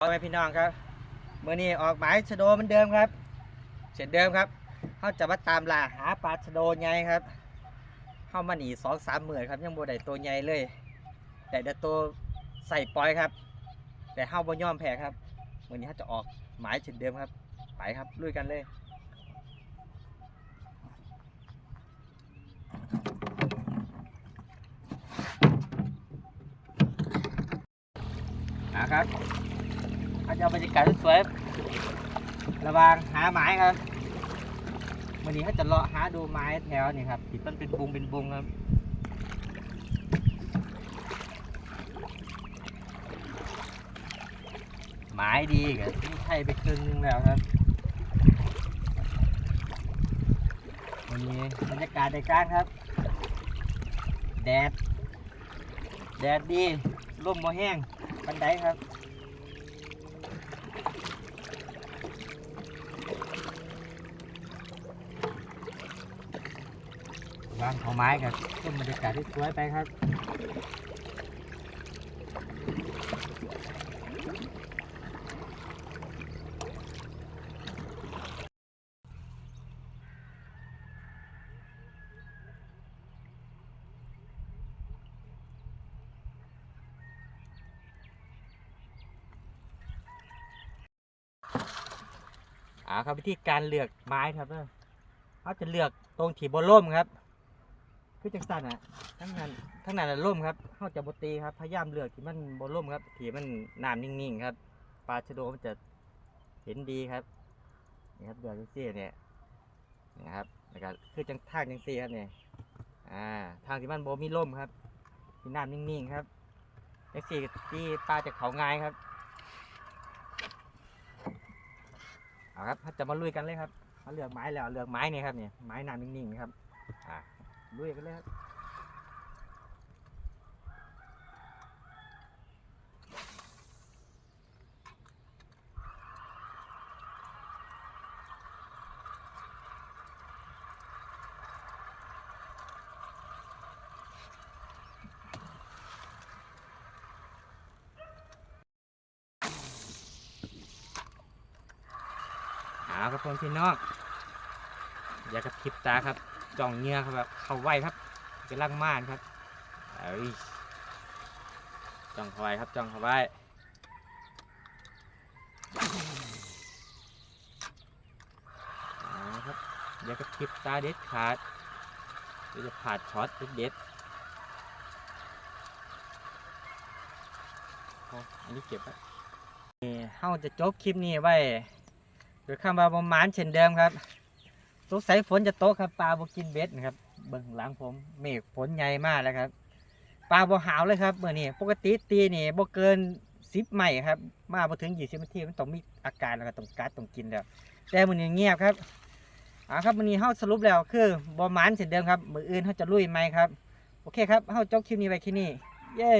พ่อแม่พี่น้องครับเมื่อนี้ออกหมายชะโดเหมือนเดิมครับเช่นเดิมครับเขาจะมาตามล่าหาปลาชะโดใหญ่ครับเข้ามาหนีสองสามหมื่นครับยังบ่ได้ตัวใหญ่เลยแต่ได้ตัวใส่ปล่อยครับ แต่เข้าบ่ย่อมแพ้ครับเมื่อนี้เขาจะออกหมายเช่นเดิมครับ ไปครับลุยกันเลยนะครับ เขาจะเอาบรรยากาศสวยๆระวางหาหมายครับวันนี้เขาจะเลาะหาดูไม้แถวนี่ครับที่มันเป็นบุงเป็นบุงครับหมายดีกับที่ไทยไปครึ่งนึงแล้วครับวันนี้บรรยากาศในการครับ แดด แดดดีร่มบ่แห้งบันไดครับ วางของไม้ครับต้นบรรยากาศที่สวยไปครับอ่าครับวิธีการเลือกไม้ครับเด้อเขาจะเลือกตรงที่บนร่มครับ คือจังสันอะทั้งนั้นทั้งนั้นนะร่มครับเข้าจะบตีครับพยายามเลือกที่มันบนร่มครับที่มันน้ำนิ่งๆครับปลาชะโดมันจะเห็นดีครับนี่ครับเดือดจังซี่เนี่ยนะครับแล้วก็คือจังทางจังซี่ครับเนี่ยอ่าทางที่มันโบมีร่มครับที่น้ำนิ่งๆครับจังซี่ที่ปลาจะเขาง่ายครับเอาครับจะมาลุยกันเลยครับมาเลือกไม้แล้วเลือกไม้นี่ครับเนี่ยไม้นานนิ่งๆครับอ่า ลุยกันเลยครับาครับผมพี่น้องอย่ากระพริบตาครับ จ้องเงี้ยครับแบบเขาไวครับกำลังม่านครับเอ้ยจ้องเข้าไวครับจ้องเข้าไว้เอาครับอย่ากระพริบตาเด็ดขาดเดี๋ยวจะขาดช็อตเด็ดอาอันนี้เก็บไว้นี่เฮาจะจบคลิปนี้ไว้โดยคำว่าประมาณเช่นเดิมครับ สงสัยฝนจะตกครับปลาบกินเบ็ดนะครับเบิ่งหลังผมเมฆฝนใหญ่มากแล้วครับปลาบ่หาวเลยครับเมื่อนี้ปกติตีนี่บ่เกินสิบไม้ครับ มาบ่ถึงยี่สิบนาทีมันต้องมีอาการแล้วก็ต้องกัดต้องกินแล้วแต่มื้อนี้เงียบครับเอ่าครับมื้อนี้เฮาสรุปแล้วคือบ่หมานเช่นเดิมครับมืออื่นเฮาจะลุยใหมครับ โอเคครับเฮาจบคลิปนี้ไว้แค่นี้ เย้